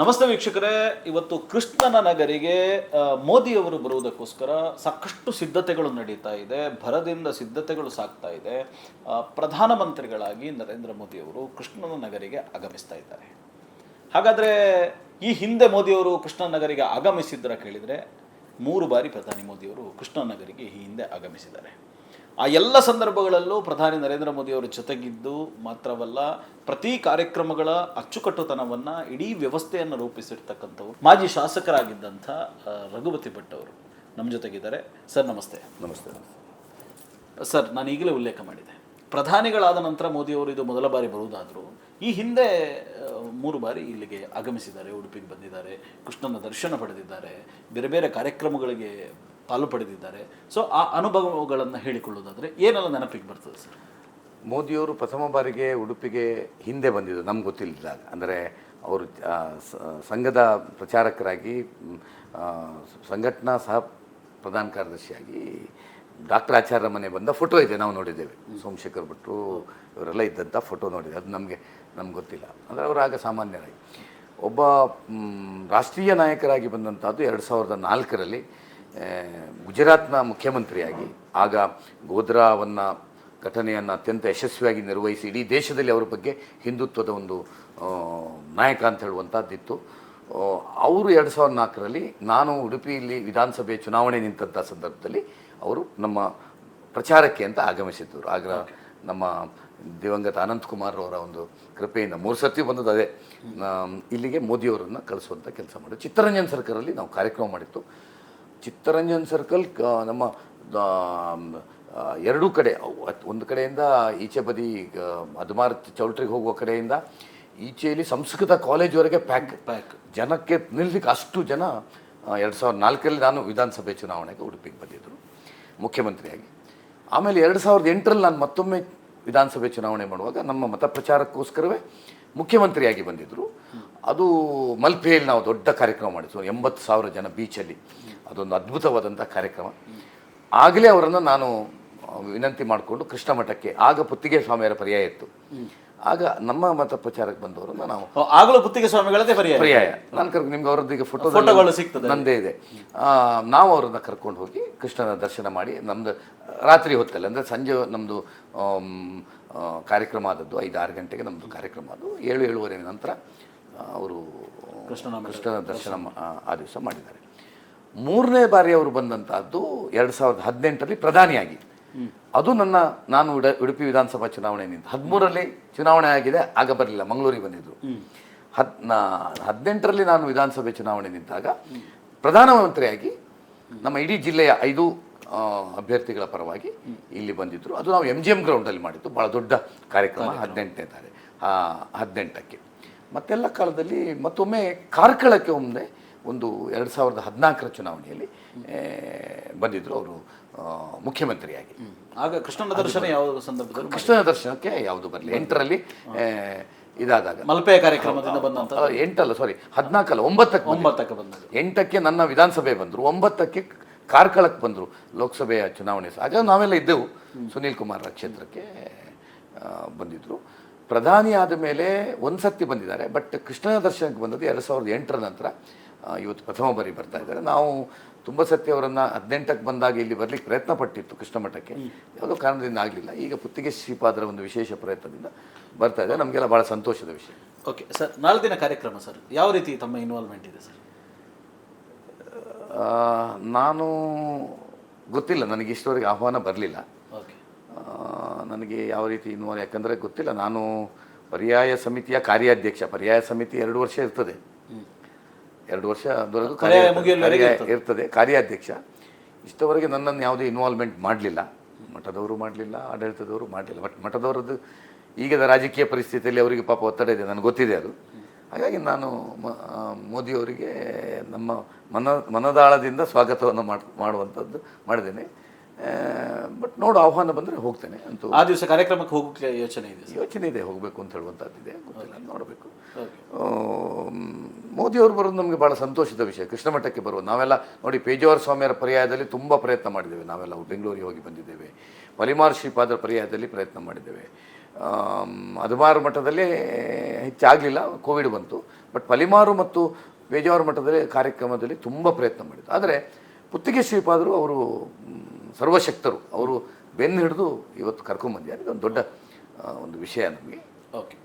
ನಮಸ್ತೆ ವೀಕ್ಷಕರೇ. ಇವತ್ತು ಕೃಷ್ಣನ ನಗರಿಗೆ ಮೋದಿಯವರು ಬರುವುದಕ್ಕೋಸ್ಕರ ಸಾಕಷ್ಟು ಸಿದ್ಧತೆಗಳು ನಡೀತಾ ಇದೆ. ಭರದಿಂದ ಸಿದ್ಧತೆಗಳು ಸಾಗ್ತಾ ಇದೆ. ಪ್ರಧಾನಮಂತ್ರಿಗಳಾಗಿ ನರೇಂದ್ರ ಮೋದಿಯವರು ಕೃಷ್ಣನ ನಗರಿಗೆ ಆಗಮಿಸ್ತಾ ಇದ್ದಾರೆ. ಹಾಗಾದರೆ ಈ ಹಿಂದೆ ಮೋದಿಯವರು ಕೃಷ್ಣ ನಗರಿಗೆ ಆಗಮಿಸಿದ್ದರ ಕೇಳಿದರೆ ಮೂರು ಬಾರಿ ಪ್ರಧಾನಿ ಮೋದಿಯವರು ಕೃಷ್ಣನಗರಿಗೆ ಈ ಹಿಂದೆ ಆಗಮಿಸಿದ್ದಾರೆ. ಆ ಎಲ್ಲ ಸಂದರ್ಭಗಳಲ್ಲೂ ಪ್ರಧಾನಿ ನರೇಂದ್ರ ಮೋದಿಯವರು ಜೊತೆಗಿದ್ದು ಮಾತ್ರವಲ್ಲ ಪ್ರತಿ ಕಾರ್ಯಕ್ರಮಗಳ ಅಚ್ಚುಕಟ್ಟುತನವನ್ನು ಇಡೀ ವ್ಯವಸ್ಥೆಯನ್ನು ರೂಪಿಸಿರ್ತಕ್ಕಂಥವ್ರು. ಮಾಜಿ ಶಾಸಕರಾಗಿದ್ದಂಥ ರಘುಪತಿ ಭಟ್ ಅವರು ನಮ್ಮ ಜೊತೆಗಿದ್ದಾರೆ. ಸರ್ ನಮಸ್ತೆ. ನಮಸ್ತೆ ಸರ್ ನಾನು ಈಗಲೇ ಉಲ್ಲೇಖ ಮಾಡಿದೆ. ಪ್ರಧಾನಿಗಳಾದ ನಂತರ ಮೋದಿಯವರು ಇದು ಮೊದಲ ಬಾರಿ ಬರುವುದಾದರೂ ಈ ಹಿಂದೆ ಮೂರು ಬಾರಿ ಇಲ್ಲಿಗೆ ಆಗಮಿಸಿದ್ದಾರೆ ಉಡುಪಿಗೆ ಬಂದಿದ್ದಾರೆ ಕೃಷ್ಣನ ದರ್ಶನ ಪಡೆದಿದ್ದಾರೆ ಬೇರೆ ಬೇರೆ ಕಾರ್ಯಕ್ರಮಗಳಿಗೆ ಪಾಲು ಪಡೆದಿದ್ದಾರೆ. ಸೊ ಆ ಅನುಭವಗಳನ್ನು ಹೇಳಿಕೊಳ್ಳೋದಾದರೆ ಏನೆಲ್ಲ ನೆನಪಿಗೆ ಬರ್ತದೆ ಸರ್? ಮೋದಿಯವರು ಪ್ರಥಮ ಬಾರಿಗೆ ಉಡುಪಿಗೆ ಹಿಂದೆ ಬಂದಿದ್ದು ನಮ್ಗೆ ಗೊತ್ತಿಲ್ಲದಾಗ. ಅಂದರೆ ಅವರು ಸಂಘದ ಪ್ರಚಾರಕರಾಗಿ ಸಂಘಟನಾ ಸಹ ಪ್ರಧಾನ ಕಾರ್ಯದರ್ಶಿಯಾಗಿ ಡಾಕ್ಟರ್ ಆಚಾರ್ಯ ಮನೆ ಬಂದ ಫೋಟೋ ಇದೆ ನಾವು ನೋಡಿದ್ದೇವೆ. ಸೋಮಶೇಖರ್ ಭಟ್ರು ಇವರೆಲ್ಲ ಇದ್ದಂಥ ಫೋಟೋ ನೋಡಿದೆ ಅದು ನಮಗೆ ನಮ್ಗೆ ಗೊತ್ತಿಲ್ಲ. ಅಂದರೆ ಅವರು ಆಗ ಸಾಮಾನ್ಯರಾಗಿ. ಒಬ್ಬ ರಾಷ್ಟ್ರೀಯ ನಾಯಕರಾಗಿ ಬಂದಂಥದ್ದು ಎರಡು ಸಾವಿರದ ನಾಲ್ಕರಲ್ಲಿ ಗುಜರಾತ್ನ ಮುಖ್ಯಮಂತ್ರಿಯಾಗಿ ಆಗ ಗೋಧ್ರಾವನ್ನು ಘಟನೆಯನ್ನು ಅತ್ಯಂತ ಯಶಸ್ವಿಯಾಗಿ ನಿರ್ವಹಿಸಿ ಇಡೀ ದೇಶದಲ್ಲಿ ಅವರ ಬಗ್ಗೆ ಹಿಂದುತ್ವದ ಒಂದು ನಾಯಕ ಅಂತ ಹೇಳುವಂಥದ್ದಿತ್ತು ಅವರು ಎರಡು ಸಾವಿರದ ನಾಲ್ಕರಲ್ಲಿ ನಾನು ಉಡುಪಿಯಲ್ಲಿ ವಿಧಾನಸಭೆ ಚುನಾವಣೆ ನಿಂತಹ ಸಂದರ್ಭದಲ್ಲಿ ಅವರು ನಮ್ಮ ಪ್ರಚಾರಕ್ಕೆ ಅಂತ ಆಗಮಿಸಿದ್ದರು ಆಗ ನಮ್ಮ ದಿವಂಗತ ಅನಂತಕುಮಾರ್ ಅವರ ಒಂದು ಕೃಪೆಯಿಂದ ಮೂರು ಸರ್ತಿ ಬಂದದ್ದು ಅದೇ. ಇಲ್ಲಿಗೆ ಮೋದಿಯವರನ್ನು ಕಳಿಸುವಂಥ ಕೆಲಸ ಮಾಡಿದ್ರು. ಚಿತ್ತರಂಜನ್ ಸರ್ಕಾರಲ್ಲಿ ನಾವು ಕಾರ್ಯಕ್ರಮ ಮಾಡಿತ್ತು. ಚಿತ್ತರಂಜನ್ ಸರ್ಕಲ್ ನಮ್ಮ ಎರಡೂ ಕಡೆ ಒಂದು ಕಡೆಯಿಂದ ಈಚೆ ಬದಿ ಅದುಮಾರ್ ಚೌಲ್ಟ್ರಿಗೆ ಹೋಗುವ ಕಡೆಯಿಂದ ಈಚೆಯಲ್ಲಿ ಸಂಸ್ಕೃತ ಕಾಲೇಜ್ವರೆಗೆ ಪ್ಯಾಕ್ ಪ್ಯಾಕ್ ಜನಕ್ಕೆ ನಿಲ್ಲಿಕ್ಕೆ ಅಷ್ಟು ಜನ ಎರಡು ಸಾವಿರದ ನಾಲ್ಕರಲ್ಲಿ ನಾನು ವಿಧಾನಸಭೆ ಚುನಾವಣೆಗೆ ಉಡುಪಿಗೆ ಬಂದಿದ್ದರು ಮುಖ್ಯಮಂತ್ರಿಯಾಗಿ. ಆಮೇಲೆ ಎರಡು ಸಾವಿರದ ಎಂಟರಲ್ಲಿ ನಾನು ಮತ್ತೊಮ್ಮೆ ವಿಧಾನಸಭೆ ಚುನಾವಣೆ ಮಾಡುವಾಗ ನಮ್ಮ ಮತ ಪ್ರಚಾರಕ್ಕೋಸ್ಕರವೇ ಮುಖ್ಯಮಂತ್ರಿಯಾಗಿ ಬಂದಿದ್ದರು. ಅದು ಮಲ್ಪೆಯಲ್ಲಿ ನಾವು ದೊಡ್ಡ ಕಾರ್ಯಕ್ರಮ ಮಾಡಿದ್ವಿ ಎಂಬತ್ತು ಸಾವಿರ ಜನ ಬೀಚಲ್ಲಿ ಅದೊಂದು ಅದ್ಭುತವಾದಂಥ ಕಾರ್ಯಕ್ರಮ. ಆಗಲೇ ಅವರನ್ನು ನಾನು ವಿನಂತಿ ಮಾಡಿಕೊಂಡು ಕೃಷ್ಣ ಮಠಕ್ಕೆ ಆಗ ಪುತ್ತಿಗೆ ಸ್ವಾಮಿಯರ ಪರ್ಯಾಯ ಇತ್ತು. ಆಗ ನಮ್ಮ ಮತ ಪ್ರಚಾರಕ್ಕೆ ಬಂದವರನ್ನು ನಾವು ಆಗಲೂ ಪುತ್ತಿಗೆ ಸ್ವಾಮಿಗಳದೇ ಪರ್ಯಾಯ? ಪರ್ಯಾಯ. ನಾನು ಕರ್ಕೊಂಡು ನಿಮ್ಗೆ ಅವರದ್ದು ಈಗ ಫೋಟೋ ಫೋಟೋಗಳು ಸಿಗ್ತದೆ. ನಂದೇ ಇದೆ. ನಾವು ಅವರನ್ನು ಕರ್ಕೊಂಡು ಹೋಗಿ ಕೃಷ್ಣನ ದರ್ಶನ ಮಾಡಿ ನಮ್ದು ರಾತ್ರಿ ಹೊತ್ತಲ್ಲಿ ಅಂದರೆ ಸಂಜೆ ನಮ್ಮದು ಕಾರ್ಯಕ್ರಮ ಆದದ್ದು ಐದು ಆರು ಗಂಟೆಗೆ ನಮ್ಮದು ಕಾರ್ಯಕ್ರಮ ಅದು ಏಳು ಏಳುವರೆ ನಂತರ ಅವರು ಕೃಷ್ಣನ ಕೃಷ್ಣನ ದರ್ಶನ ಆ ದಿವಸ ಮಾಡಿದ್ದಾರೆ. ಮೂರನೇ ಬಾರಿ ಅವರು ಬಂದಂತಹದ್ದು ಎರಡು ಸಾವಿರದ ಹದಿನೆಂಟರಲ್ಲಿ ಪ್ರಧಾನಿಯಾಗಿ. ಅದು ನನ್ನ ನಾನು ಉಡ ಉಡುಪಿ ವಿಧಾನಸಭಾ ಚುನಾವಣೆ ನಿಂತು ಹದಿಮೂರರಲ್ಲಿ ಚುನಾವಣೆ ಆಗಿದೆ ಆಗ ಬರಲಿಲ್ಲ ಮಂಗಳೂರಿಗೆ ಬಂದಿದ್ರು ಹದ್ ನಾ ಹದಿನೆಂಟರಲ್ಲಿ ನಾನು ವಿಧಾನಸಭೆ ಚುನಾವಣೆ ನಿಂತಾಗ ಪ್ರಧಾನಮಂತ್ರಿಯಾಗಿ ನಮ್ಮ ಇಡೀ ಜಿಲ್ಲೆಯ ಐದು ಅಭ್ಯರ್ಥಿಗಳ ಪರವಾಗಿ ಇಲ್ಲಿ ಬಂದಿದ್ದರು ಅದು ನಾವು ಎಂ ಜಿ ಎಂ ಗ್ರೌಂಡಲ್ಲಿ ಮಾಡಿದ್ದು. ಭಾಳ ದೊಡ್ಡ ಕಾರ್ಯಕ್ರಮ ಹದಿನೆಂಟನೇ ತಾರೀಕು ಹದಿನೆಂಟಕ್ಕೆ. ಮತ್ತೆಲ್ಲ ಕಾಲದಲ್ಲಿ ಮತ್ತೊಮ್ಮೆ ಕಾರ್ಕಳಕ್ಕೆ ಒಮ್ಮೆ ಒಂದು ಎರಡು ಸಾವಿರದ ಹದಿನಾಲ್ಕರ ಚುನಾವಣೆಯಲ್ಲಿ ಬಂದಿದ್ದರು ಅವರು ಮುಖ್ಯಮಂತ್ರಿಯಾಗಿ. ಆಗ ಕೃಷ್ಣನ ದರ್ಶನ ಯಾವ ಸಂದರ್ಭದಲ್ಲಿ ಕೃಷ್ಣನ ದರ್ಶನಕ್ಕೆ ಯಾವುದು ಬರಲಿ. ಎಂಟರಲ್ಲಿ ಇದಾದಾಗ. ಮಲ್ಪೆ ಕಾರ್ಯಕ್ರಮದಿಂದ ಬಂದಂಥ ಎಂಟಲ್ಲ ಸಾರಿ ಹದಿನಾಲ್ಕಲ್ಲ ಒಂಬತ್ತಕ್ಕೆ. ಒಂಬತ್ತಕ್ಕೆ ಬಂದಾಗ ಎಂಟಕ್ಕೆ ನನ್ನ ವಿಧಾನಸಭೆ ಬಂದರು. ಒಂಬತ್ತಕ್ಕೆ ಕಾರ್ಕಳಕ್ಕೆ ಬಂದರು ಲೋಕಸಭೆಯ ಚುನಾವಣೆ. ಸಹ ಆಗ ನಾವೆಲ್ಲ ಇದ್ದೆವು. ಸುನೀಲ್ ಕುಮಾರ್ ಕ್ಷೇತ್ರಕ್ಕೆ ಬಂದಿದ್ದರು ಪ್ರಧಾನಿ ಆದ ಮೇಲೆ ಒಂದು ಸರ್ತಿ ಬಂದಿದ್ದಾರೆ ಬಟ್ ಕೃಷ್ಣನ ದರ್ಶನಕ್ಕೆ ಬಂದದ್ದು ಎರಡು ಸಾವಿರದ ಎಂಟರ ನಂತರ. ಇವತ್ತು ಪ್ರಥಮ ಬಾರಿ ಬರ್ತಾ ಇದ್ದಾರೆ. ನಾವು ತುಂಬ ಸತ್ಯ ಅವರನ್ನು ಹದಿನೆಂಟಕ್ಕೆ ಬಂದಾಗ ಇಲ್ಲಿ ಬರಲಿಕ್ಕೆ ಪ್ರಯತ್ನ ಪಟ್ಟಿತ್ತು ಕೃಷ್ಣಮಠಕ್ಕೆ. ಯಾವುದೋ ಕಾರಣದಿಂದ ಆಗಲಿಲ್ಲ. ಈಗ ಪುತ್ತಿಗೆ ಶ್ರೀಪಾದರ ಒಂದು ವಿಶೇಷ ಪ್ರಯತ್ನದಿಂದ ಬರ್ತಾ ಇದೆ ನಮಗೆಲ್ಲ ಭಾಳ ಸಂತೋಷದ ವಿಷಯ. ಓಕೆ ಸರ್ ನಾಲ್ಕು ದಿನ ಕಾರ್ಯಕ್ರಮ ಸರ್. ಯಾವ ರೀತಿ ತಮ್ಮ ಇನ್ವಾಲ್ವ್ಮೆಂಟ್ ಇದೆ ಸರ್? ನಾನು ಗೊತ್ತಿಲ್ಲ. ನನಗೆ ಇಷ್ಟವರೆಗೆ ಆಹ್ವಾನ ಬರಲಿಲ್ಲ. ಓಕೆ. ನನಗೆ ಯಾವ ರೀತಿ ಇನ್ವಾಲ್ವ್ ಯಾಕಂದರೆ ಗೊತ್ತಿಲ್ಲ. ನಾನು ಪರ್ಯಾಯ ಸಮಿತಿಯ ಕಾರ್ಯಾಧ್ಯಕ್ಷ. ಪರ್ಯಾಯ ಸಮಿತಿ ಎರಡು ವರ್ಷ ಇರ್ತದೆ. ಎರಡು ವರ್ಷದವರೆಗೂ ಕಾರ್ಯ ಇರ್ತದೆ. ಕಾರ್ಯಾಧ್ಯಕ್ಷ. ಇಷ್ಟವರೆಗೆ ನನ್ನನ್ನು ಯಾವುದೇ ಇನ್ವಾಲ್ವ್ಮೆಂಟ್ ಮಾಡಲಿಲ್ಲ. ಮಠದವರು ಮಾಡಲಿಲ್ಲ ಆಡಳಿತದವರು ಮಾಡಲಿಲ್ಲ. ಬಟ್ ಮಠದವರದ್ದು ಈಗದ ರಾಜಕೀಯ ಪರಿಸ್ಥಿತಿಯಲ್ಲಿ ಅವರಿಗೆ ಪಾಪ ಒತ್ತಡ ಇದೆ ನನಗೆ ಗೊತ್ತಿದೆ ಅದು. ಹಾಗಾಗಿ ನಾನು ಮೋದಿಯವರಿಗೆ ನಮ್ಮ ಮನ ಮನದಾಳದಿಂದ ಸ್ವಾಗತವನ್ನು ಮಾಡ್ ಮಾಡುವಂಥದ್ದು ಮಾಡಿದ್ದೇನೆ. ಬಟ್ ನೋಡು ಆಹ್ವಾನ ಬಂದರೆ ಹೋಗ್ತೇನೆ ಅಂತ ಆ ದಿವಸ ಕಾರ್ಯಕ್ರಮಕ್ಕೆ ಹೋಗೋಕ್ಕೆ ಯೋಚನೆ ಇದೆ ಯೋಚನೆ ಇದೆ ಹೋಗಬೇಕು ಅಂತ ಹೇಳುವಂಥದ್ದಿದೆ ಗೊತ್ತಿಲ್ಲ ನೋಡಬೇಕು. ಮೋದಿಯವರು ಬರೋದು ನಮಗೆ ಭಾಳ ಸಂತೋಷದ ವಿಷಯ. ಕೃಷ್ಣ ಮಠಕ್ಕೆ ಬರೋದು ನಾವೆಲ್ಲ ನೋಡಿ ಪೇಜಾವರ ಸ್ವಾಮಿಯರ ಪರ್ಯಾಯದಲ್ಲಿ ತುಂಬ ಪ್ರಯತ್ನ ಮಾಡಿದ್ದೇವೆ. ನಾವೆಲ್ಲ ಬೆಂಗಳೂರಿಗೆ ಹೋಗಿ ಬಂದಿದ್ದೇವೆ. ಪಲಿಮಾರ್ ಶ್ರೀಪಾದರ ಪರ್ಯಾಯದಲ್ಲಿ ಪ್ರಯತ್ನ ಮಾಡಿದ್ದೇವೆ. ಅದುಮಾರು ಮಠದಲ್ಲಿ ಹೆಚ್ಚಾಗಲಿಲ್ಲ ಕೋವಿಡ್ ಬಂತು. ಬಟ್ ಪಲಿಮಾರು ಮತ್ತು ಪೇಜಾವರ ಮಠದಲ್ಲಿ ಕಾರ್ಯಕ್ರಮದಲ್ಲಿ ತುಂಬ ಪ್ರಯತ್ನ ಮಾಡಿದ್ದು. ಆದರೆ ಪುತ್ತಿಗೆ ಶ್ರೀಪಾದರು ಅವರು ಸರ್ವಶಕ್ತರು. ಅವರು ಬೆನ್ನು ಹಿಡಿದು ಇವತ್ತು ಕರ್ಕೊಂಬಂದಿದ್ದಾರೆ ಇದೊಂದು ದೊಡ್ಡ ಒಂದು ವಿಷಯ ನಮಗೆ. ಓಕೆ.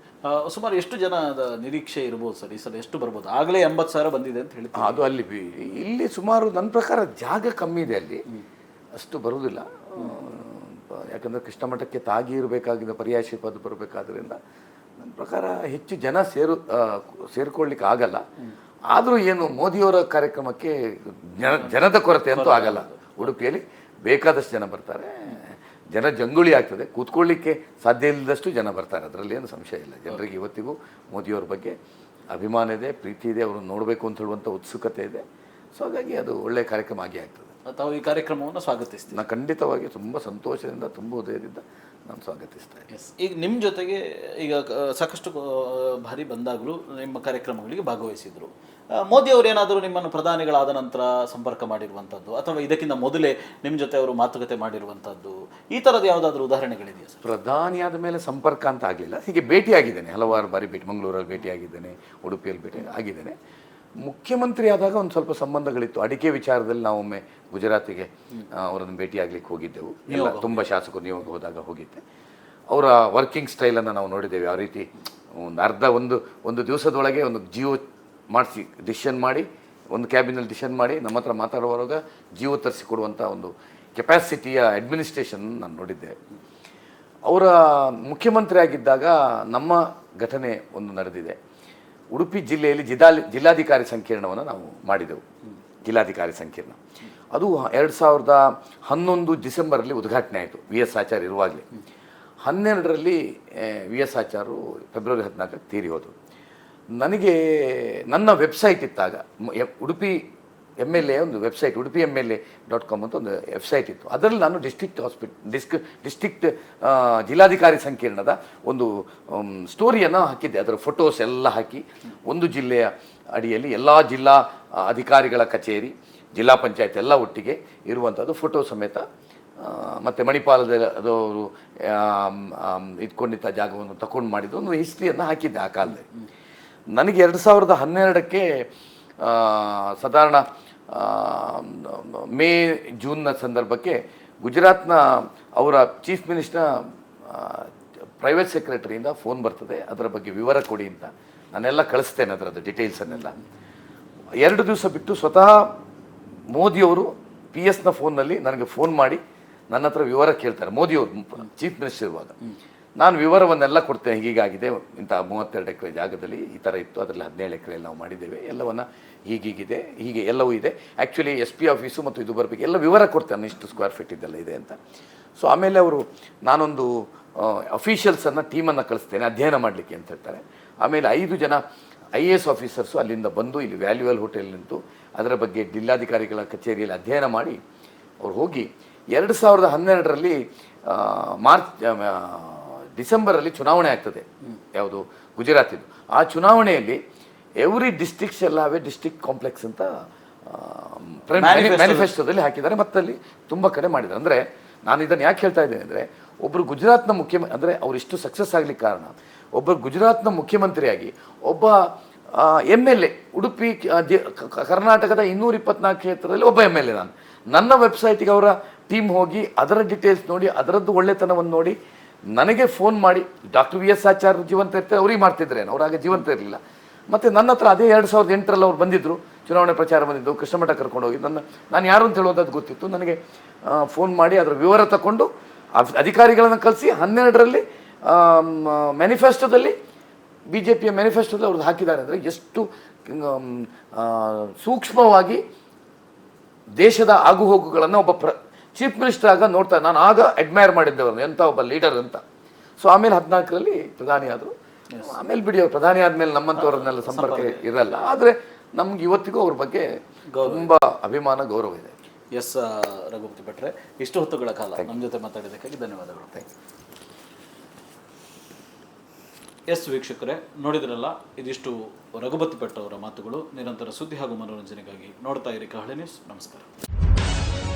ಸುಮಾರು ಎಷ್ಟು ಜನದ ನಿರೀಕ್ಷೆ ಇರ್ಬೋದು ಸರ್? ಈ ಸಲ ಎಷ್ಟು ಬರ್ಬೋದು? ಆಗಲೇ ಎಂಬತ್ತು ಸಾವಿರ ಬಂದಿದೆ ಅಂತ ಹೇಳಿ ಅದು ಅಲ್ಲಿ ಇಲ್ಲಿ ಸುಮಾರು ನನ್ನ ಪ್ರಕಾರ ಜಾಗ ಕಮ್ಮಿ ಇದೆ ಅಲ್ಲಿ. ಅಷ್ಟು ಬರುವುದಿಲ್ಲ. ಯಾಕಂದರೆ ಕೃಷ್ಣ ಮಠಕ್ಕೆ ತಾಗಿ ಇರಬೇಕಾಗಿದ್ದ ಪರ್ಯಾಯ ಶ್ರೀಪಾದ ಬರಬೇಕಾದ್ರಿಂದ ನನ್ನ ಪ್ರಕಾರ ಹೆಚ್ಚು ಜನ ಸೇರು ಸೇರ್ಕೊಳ್ಳಿಕ್ಕೆ ಆಗಲ್ಲ. ಆದರೂ ಏನು ಮೋದಿಯವರ ಕಾರ್ಯಕ್ರಮಕ್ಕೆ ಜನ ಜನದ ಕೊರತೆ ಅಂತೂ ಆಗಲ್ಲ. ಉಡುಪಿಯಲ್ಲಿ ಬೇಕಾದಷ್ಟು ಜನ ಬರ್ತಾರೆ. ಜನ ಜಂಗುಳಿ ಆಗ್ತದೆ. ಕೂತ್ಕೊಳ್ಳಿಕ್ಕೆ ಸಾಧ್ಯ ಇಲ್ಲದಷ್ಟು ಜನ ಬರ್ತಾರೆ ಅದರಲ್ಲಿ ಏನು ಸಂಶಯ ಇಲ್ಲ. ಜನರಿಗೆ ಇವತ್ತಿಗೂ ಮೋದಿಯವ್ರ ಬಗ್ಗೆ ಅಭಿಮಾನ ಇದೆ ಪ್ರೀತಿ ಇದೆ ಅವ್ರನ್ನ ನೋಡಬೇಕು ಅಂತ ಹೇಳುವಂಥ ಉತ್ಸುಕತೆ ಇದೆ. ಸೊ ಹಾಗಾಗಿ ಅದು ಒಳ್ಳೆಯ ಕಾರ್ಯಕ್ರಮ ಆಗಿ ಆಗ್ತದೆ. ತಾವು ಈ ಕಾರ್ಯಕ್ರಮವನ್ನು ಸ್ವಾಗತಿಸ್ತೀನಿ ನಾನು ಖಂಡಿತವಾಗಿ ತುಂಬ ಸಂತೋಷದಿಂದ ತುಂಬ ಉದಯದಿಂದ ನಾನು ಸ್ವಾಗತಿಸ್ತೇನೆ ಎಸ್ ಈಗ ನಿಮ್ಮ ಜೊತೆಗೆ ಈಗ ಸಾಕಷ್ಟು ಭಾರಿ ಬಾರಿ ಬಂದಾಗಲೂ ನಿಮ್ಮ ಕಾರ್ಯಕ್ರಮಗಳಿಗೆ ಭಾಗವಹಿಸಿದ್ರು. ಮೋದಿ ಅವರು ಏನಾದರೂ ನಿಮ್ಮನ್ನು ಪ್ರಧಾನಿಗಳಾದ ನಂತರ ಸಂಪರ್ಕ ಮಾಡಿರುವಂಥದ್ದು ಅಥವಾ ಇದಕ್ಕಿಂತ ಮೊದಲೇ ನಿಮ್ಮ ಜೊತೆ ಅವರು ಮಾತುಕತೆ ಮಾಡಿರುವಂಥದ್ದು ಈ ಥರದ ಯಾವುದಾದ್ರೂ ಉದಾಹರಣೆಗಳಿದೆಯಾ ಸರ್? ಪ್ರಧಾನಿಯಾದ ಮೇಲೆ ಸಂಪರ್ಕ ಅಂತ ಆಗಲಿಲ್ಲ. ಹೀಗೆ ಭೇಟಿಯಾಗಿದ್ದೇನೆ. ಹಲವಾರು ಬಾರಿ ಭೇಟಿ ಮಂಗಳೂರಲ್ಲಿ ಭೇಟಿಯಾಗಿದ್ದೇನೆ ಉಡುಪಿಯಲ್ಲಿ ಭೇಟಿ ಆಗಿದ್ದೇನೆ. ಮುಖ್ಯಮಂತ್ರಿ ಆದಾಗ ಒಂದು ಸ್ವಲ್ಪ ಸಂಬಂಧಗಳಿತ್ತು. ಅಡಿಕೆ ವಿಚಾರದಲ್ಲಿ ನಾವು ಒಮ್ಮೆ ಗುಜರಾತಿಗೆ ಅವರನ್ನು ಭೇಟಿಯಾಗ್ಲಿಕ್ಕೆ ಹೋಗಿದ್ದೆವು. ಎಲ್ಲ ತುಂಬ ಶಾಸಕರು ನಿಯೋಗ ಹೋದಾಗ ಹೋಗಿದ್ದೆ. ಅವರ ವರ್ಕಿಂಗ್ ಸ್ಟೈಲನ್ನು ನಾವು ನೋಡಿದ್ದೇವೆ. ಯಾವ ರೀತಿ ಒಂದು ಅರ್ಧ ಒಂದು ಒಂದು ದಿವಸದೊಳಗೆ ಒಂದು ಜಿಯೋ ಮಾಡಿಸಿ ಡಿಸಿಷನ್ ಮಾಡಿ, ಒಂದು ಕ್ಯಾಬಿನಲ್ಲಿ ಡಿಸಿಷನ್ ಮಾಡಿ, ನಮ್ಮ ಹತ್ರ ಮಾತಾಡುವಾಗ ಜೀವ ತರಿಸಿಕೊಡುವಂಥ ಒಂದು ಕೆಪಾಸಿಟಿಯ ಅಡ್ಮಿನಿಸ್ಟ್ರೇಷನ್ ನಾನು ನೋಡಿದ್ದೆ. ಅವರ ಮುಖ್ಯಮಂತ್ರಿ ಆಗಿದ್ದಾಗ ನಮ್ಮ ಘಟನೆ ಒಂದು ನಡೆದಿದೆ. ಉಡುಪಿ ಜಿಲ್ಲೆಯಲ್ಲಿ ಜಿಲ್ಲಾ ಜಿಲ್ಲಾಧಿಕಾರಿ ಸಂಕೀರ್ಣವನ್ನು ನಾವು ಮಾಡಿದೆವು. ಜಿಲ್ಲಾಧಿಕಾರಿ ಸಂಕೀರ್ಣ. ಅದು ಎರಡು ಸಾವಿರದ ಹನ್ನೊಂದು ಡಿಸೆಂಬರಲ್ಲಿ ಉದ್ಘಾಟನೆ ಆಯಿತು, ವಿ ಎಸ್ ಆಚಾರ್ ಇರುವಾಗಲೇ. ಹನ್ನೆರಡರಲ್ಲಿ ವಿ ಎಸ್ ಆಚಾರು ಫೆಬ್ರವರಿ ಹದಿನಾಲ್ಕಕ್ಕೆ ತೀರಿ ಹೋದರು. ನನಗೆ ನನ್ನ ವೆಬ್ಸೈಟ್ ಇತ್ತಾಗ ಉಡುಪಿ ಎಂ ಎಲ್ ಎ ಒಂದು website, Udupi M L A dot com ಅಂತ ಒಂದು ವೆಬ್ಸೈಟ್ ಇತ್ತು. ಅದರಲ್ಲಿ ನಾನು ಡಿಸ್ಟ್ರಿಕ್ಟ್ ಹಾಸ್ಪಿಟ್, ಡಿಸ್ಕ್, ಡಿಸ್ಟ್ರಿಕ್ಟ್ ಜಿಲ್ಲಾಧಿಕಾರಿ ಸಂಕೀರ್ಣದ ಒಂದು ಸ್ಟೋರಿಯನ್ನು ಹಾಕಿದ್ದೆ. ಅದರ ಫೋಟೋಸ್ ಎಲ್ಲ ಹಾಕಿ, ಒಂದು ಜಿಲ್ಲೆಯ ಅಡಿಯಲ್ಲಿ ಎಲ್ಲ ಜಿಲ್ಲಾ ಅಧಿಕಾರಿಗಳ ಕಚೇರಿ, ಜಿಲ್ಲಾ ಪಂಚಾಯತ್ ಎಲ್ಲ ಒಟ್ಟಿಗೆ ಇರುವಂಥದ್ದು ಫೋಟೋ ಸಮೇತ ಮತ್ತು ಮತ್ತೆ ಮಣಿಪಾಲದ ಅದವರು ಇಟ್ಕೊಂಡಿದ್ದ ಜಾಗವನ್ನು ತಗೊಂಡು ಮಾಡಿದ್ದು. ಒಂದು ಹಿಸ್ಟ್ರಿಯನ್ನು ಹಾಕಿದ್ದೆ ಆ ಕಾಲದಲ್ಲಿ. ನನಗೆ ಎರಡು ಸಾವಿರದ ಹನ್ನೆರಡಕ್ಕೆ ಸಾಧಾರಣ ಮೇ, ಜೂನ್ನ ಸಂದರ್ಭಕ್ಕೆ ಗುಜರಾತ್ನ ಅವರ ಚೀಫ್ ಮಿನಿಸ್ಟರ್ ಪ್ರೈವೇಟ್ ಸೆಕ್ರೆಟರಿಯಿಂದ ಫೋನ್ ಬರ್ತದೆ. ಅದರ ಬಗ್ಗೆ ವಿವರ ಕೊಡಿ ಅಂತ. ನಾನೆಲ್ಲ ಕಳಿಸ್ತೇನೆ ಅದರದ್ದು ಡಿಟೇಲ್ಸನ್ನೆಲ್ಲ ಎರಡು ದಿವಸ ಬಿಟ್ಟು ಸ್ವತಃ ಮೋದಿಯವರು ಪಿ ಎಸ್ನ ಫೋನ್ನಲ್ಲಿ ನನಗೆ ಫೋನ್ ಮಾಡಿ ನನ್ನ ಹತ್ರ ವಿವರ ಕೇಳ್ತಾರೆ. ಮೋದಿಯವರು, ಚೀಫ್ ಮಿನಿಸ್ಟರ್ ಇರುವಾಗ. ನಾನು ವಿವರವನ್ನೆಲ್ಲ ಕೊಡ್ತೇನೆ. ಹೀಗಾಗಿದೆ. ಇಂಥ ಮೂವತ್ತೆರಡು ಎಕರೆ ಜಾಗದಲ್ಲಿ ಈ ಥರ ಇತ್ತು. ಅದರಲ್ಲಿ ಹದಿನೇಳು ಎಕರೆಯಲ್ಲಿ ನಾವು ಮಾಡಿದ್ದೇವೆ. ಎಲ್ಲವನ್ನು ಹೀಗೀಗಿದೆ. ಹೀಗೆ ಎಲ್ಲವೂ ಇದೆ. ಆ್ಯಕ್ಚುಲಿ ಎಸ್ ಪಿ ಆಫೀಸು ಮತ್ತು ಇದು ಬರಬೇಕು. ಎಲ್ಲ ವಿವರ ಕೊಡ್ತೇನೆ. ಇಷ್ಟು ಸ್ಕ್ವೇರ್ ಫೀಟ್ ಇದೆಲ್ಲ ಇದೆ ಅಂತ. ಸೊ ಆಮೇಲೆ ಅವರು ನಾನೊಂದು ಅಫೀಷಿಯಲ್ಸನ್ನು ಟೀಮನ್ನು ಕಳಿಸ್ತೇನೆ. ಅಧ್ಯಯನ ಮಾಡಲಿಕ್ಕೆ ಅಂತ ಹೇಳ್ತಾರೆ. ಆಮೇಲೆ ಐದು ಜನ ಐ ಎ ಎಸ್ ಆಫೀಸರ್ಸು ಅಲ್ಲಿಂದ ಬಂದು, ಇಲ್ಲಿ ವ್ಯಾಲ್ಯೂಯಲ್ ಹೋಟೆಲ್ ನಿಂತು, ಅದರ ಬಗ್ಗೆ ಜಿಲ್ಲಾಧಿಕಾರಿಗಳ ಕಚೇರಿಯಲ್ಲಿ ಅಧ್ಯಯನ ಮಾಡಿ, ಅವ್ರು ಹೋಗಿ ಎರಡು ಸಾವಿರದ ಹನ್ನೆರಡರಲ್ಲಿ ಮಾರ್ಚ್ ಡಿಸೆಂಬರಲ್ಲಿ ಚುನಾವಣೆ ಆಗ್ತದೆ. ಯಾವುದು? ಗುಜರಾತಿದು. ಆ ಚುನಾವಣೆಯಲ್ಲಿ ಎವ್ರಿ ಡಿಸ್ಟಿಕ್ಸ್ ಎಲ್ಲ ಅವೇ ಡಿಸ್ಟಿಕ್ ಕಾಂಪ್ಲೆಕ್ಸ್ ಅಂತ ಮ್ಯಾನಿಫೆಸ್ಟೋದಲ್ಲಿ ಹಾಕಿದ್ದಾರೆ. ಮತ್ತು ಅಲ್ಲಿ ತುಂಬ ಕಡೆ ಮಾಡಿದ್ದಾರೆ. ಅಂದರೆ ನಾನು ಇದನ್ನು ಯಾಕೆ ಹೇಳ್ತಾ ಇದ್ದೇನೆ ಅಂದರೆ ಒಬ್ಬರು ಗುಜರಾತ್ನ ಮುಖ್ಯ ಅಂದರೆ ಅವರಿಷ್ಟು ಇಷ್ಟು ಸಕ್ಸಸ್ ಆಗಲಿಕ್ಕೆ ಕಾರಣ. ಒಬ್ಬರು ಗುಜರಾತ್ನ ಮುಖ್ಯಮಂತ್ರಿಯಾಗಿ ಒಬ್ಬ ಎಂ ಎಲ್ ಎ ಉಡುಪಿ ಕರ್ನಾಟಕದ ಇನ್ನೂರ ಇಪ್ಪತ್ನಾಲ್ಕು ಕ್ಷೇತ್ರದಲ್ಲಿ ಒಬ್ಬ ಎಂ ಎಲ್ ಎ ನಾನು. ನನ್ನ ವೆಬ್ಸೈಟಿಗೆ ಅವರ ಟೀಮ್ ಹೋಗಿ ಅದರ ಡೀಟೇಲ್ಸ್ ನೋಡಿ ಅದರದ್ದು ಒಳ್ಳೆತನವನ್ನು ನೋಡಿ ನನಗೆ ಫೋನ್ ಮಾಡಿ, ಡಾಕ್ಟರ್ ವಿ ಎಸ್ ಆಚಾರ್ ಜೀವಂತ ಇರ್ತಾರೆ, ಅವ್ರಿಗೆ ಮಾಡ್ತಿದ್ರೇನು ಅವ್ರು ಆಗ ಜೀವಂತ ಇರಲಿಲ್ಲ. ಮತ್ತು ನನ್ನ ಹತ್ರ ಅದೇ ಎರಡು ಸಾವಿರದ ಎಂಟರಲ್ಲಿ ಅವ್ರು ಬಂದಿದ್ದರು ಚುನಾವಣೆ ಪ್ರಚಾರ ಬಂದಿದ್ದು, ಕೃಷ್ಣಮಠ ಕರ್ಕೊಂಡು ಹೋಗಿ ನನ್ನ, ನಾನು ಯಾರು ಅಂತ ಹೇಳುವಂಥದ್ದು ಗೊತ್ತಿತ್ತು. ನನಗೆ ಫೋನ್ ಮಾಡಿ ಅದರ ವಿವರ ತಗೊಂಡು ಅಧಿಕಾರಿಗಳನ್ನು ಕಲಿಸಿ ಹನ್ನೆರಡರಲ್ಲಿ ಮ್ಯಾನಿಫೆಸ್ಟೋದಲ್ಲಿ ಬಿ ಜೆ ಪಿಯ ಮ್ಯಾನಿಫೆಸ್ಟೋದಲ್ಲಿ ಅವ್ರದ್ದು ಹಾಕಿದ್ದಾರೆ ಅಂದರೆ ಎಷ್ಟು ಸೂಕ್ಷ್ಮವಾಗಿ ದೇಶದ ಆಗುಹೋಗುಗಳನ್ನು ಒಬ್ಬ ಪ್ರ ಚೀಫ್ ಮಿನಿಸ್ಟರ್ ಆಗ ನೋಡ್ತಾ ನಾನು ಆಗ ಅಡ್ಮೈರ್ ಮಾಡಿದ್ದವನು ಎಂಥ ಒಬ್ಬ ಲೀಡರ್ ಅಂತ. ಸೊ ಆಮೇಲೆ ಹದಿನಾಲ್ಕರಲ್ಲಿ ಪ್ರಧಾನಿ ಆದರು. ಆಮೇಲೆ ಬಿಡಿ ಅವ್ರು ಪ್ರಧಾನಿ ಆದಮೇಲೆ ನಮ್ಮಂಥವ್ರನ್ನೆಲ್ಲ ಸಂಪರ್ಕ ಇರಲ್ಲ. ಆದರೆ ನಮ್ಗೆ ಇವತ್ತಿಗೂ ಅವ್ರ ಬಗ್ಗೆ ತುಂಬ ಅಭಿಮಾನ ಗೌರವ ಇದೆ. ಎಸ್ ರಘುಪತಿ ಭಟ್ರೆ ಇಷ್ಟು ಹೊತ್ತುಗಳ ಕಾಲ ನಮ್ಮ ಜೊತೆ ಮಾತಾಡಿದ್ದಕ್ಕಾಗಿ ಧನ್ಯವಾದಗಳು. ಎಸ್ ವೀಕ್ಷಕರೇ ನೋಡಿದ್ರಲ್ಲ ಇದಿಷ್ಟು ರಘುಪತಿ ಭಟ್ ಅವರ ಮಾತುಗಳು. ನಿರಂತರ ಸುದ್ದಿ ಹಾಗೂ ಮನೋರಂಜನೆಗಾಗಿ ನೋಡ್ತಾ ಇರಿ ಕಹಳೆ ನ್ಯೂಸ್ ನಮಸ್ಕಾರ.